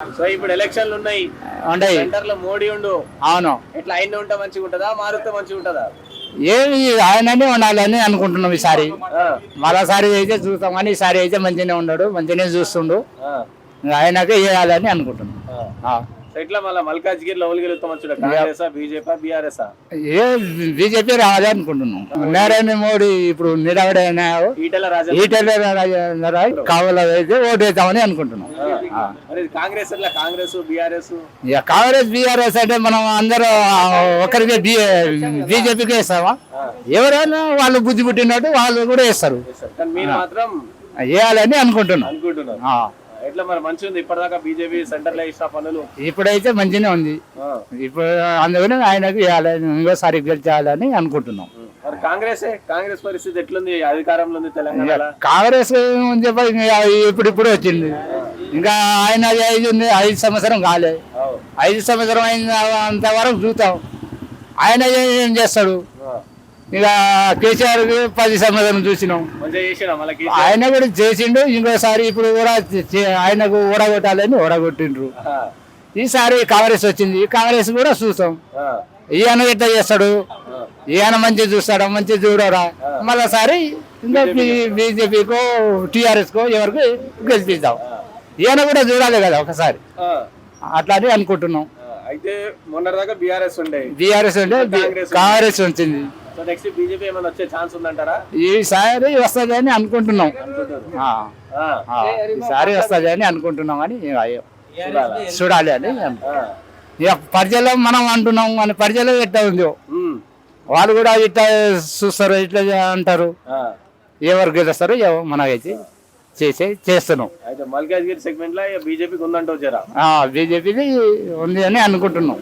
So ఇప్పుడు ఎలక్షన్లు ఉన్నాయి. ఉంటాయి. సెంటర్లో మోడీ ఉండు. అవును. ఎట్లా ఆయన ఉంటే మంచిగా ఉంటుందా? మారుతే మంచిగా ఉంటుందా? ఏమి ఆయననే ఉండాలని అనుకుంటున్నాం ఈసారి. మరోసారి అయితే చూస్తాం కానీ ఈసారి అయితే మంచిగానే ఉన్నాడు. మంచిగానే చూస్తుండు. ఆయనకే వేయాలని అనుకుంటున్నాం. ఇట్లా మళ్ళీ మల్కాజ్గిరి కాంగ్రెస్ బీజేపీ బీఆర్ఎస్? ఏ బీజేపీ రావాలి అనుకుంటున్నాం. నరేంద్ర మోడీ ఇప్పుడు నిలబడైన? ఈటెల రాజా ఈటెల కావాల అయితే ఓటు వేద్దామని అనుకుంటున్నాం. కాంగ్రెస్ కాంగ్రెస్ బీఆర్ఎస్? కాంగ్రెస్ బీఆర్ఎస్ అంటే మనం అందరూ ఒకరికి బీజేపీకి వేస్తామా? ఎవరైనా వాళ్ళు బుద్ధి పుట్టినట్టు వాళ్ళు కూడా వేస్తారు. కానీ మీరు మాత్రం వేయాలని అనుకుంటున్నాం. ఎట్లా మరి మంచిగా ఉంది? ఇప్పటిదాకా బీజేపీ సెంటర్లో ఇచ్చిన పనులు? ఇప్పుడైతే మంచిగానే ఉంది. ఇప్పుడు అందుకని ఆయనకు ఇంకోసారి గెలిచాలని అనుకుంటున్నాం. మరి కాంగ్రెస్ కాంగ్రెస్ పరిస్థితి ఎట్లుంది? అధికారంలో ఉంది తెలంగాణలో? కాంగ్రెస్ ఇప్పుడు ఇప్పుడు వచ్చింది. ఇంకా ఆయన ఐదు ఐదు సంవత్సరం కాలే. ఐదు సంవత్సరం అయిన అంత వరకు చూస్తాం ఆయన ఏం చేస్తాడు. ఇక కేసీఆర్ పది సంవత్సరం చూసినాం. ఆయన కూడా చేసిండు. ఇంకోసారి ఇప్పుడు కూడా ఆయనకు ఓడగొట్టాలని ఓడగొట్టిండ్రు ఈసారి కాంగ్రెస్ వచ్చింది. కాంగ్రెస్ కూడా చూస్తాం. ఈయన ఎట్లా చేస్తాడు? ఈయన మంచి చూస్తాడా? మంచి చూడరా? మళ్ళీసారి ఇంకా బీజేపీకో టీఆర్ఎస్కో ఎవరికి గెలిపిద్దాం. ఈయన కూడా చూడాలి కదా ఒకసారి. అట్లా అని అనుకుంటున్నాం. అయితే మొన్నటిదాకా బీఆర్ఎస్ ఉండే. బీఆర్ఎస్ బి- కాంగ్రెస్ వచ్చింది. సో నెక్స్ట్ బీజేపీ ఏమైనా వచ్చే ఛాన్స్ ఉందంటారా? ఈసారి వస్తుంది అని అనుకుంటున్నాం. ఈసారి వస్తుంది అని అనుకుంటున్నాం అని చూడాలా? అని అను-. ఇక పరిచయం మనం అంటున్నాం మన పరిచయం ఎట్లా ఉందో. వాళ్ళు కూడా ఇట్లా చూస్తారు ఇట్లా అంటారు. ఎవరు గెలుస్తారో ఎవ- మనకైతే చేసే చేస్తున్నాం. అయితే మల్కాజ్గిరి సెగ్మెంట్లో బీజేపీకి ఉందంటూ జరా? బీజేపీది ఉంది అని అనుకుంటున్నాం.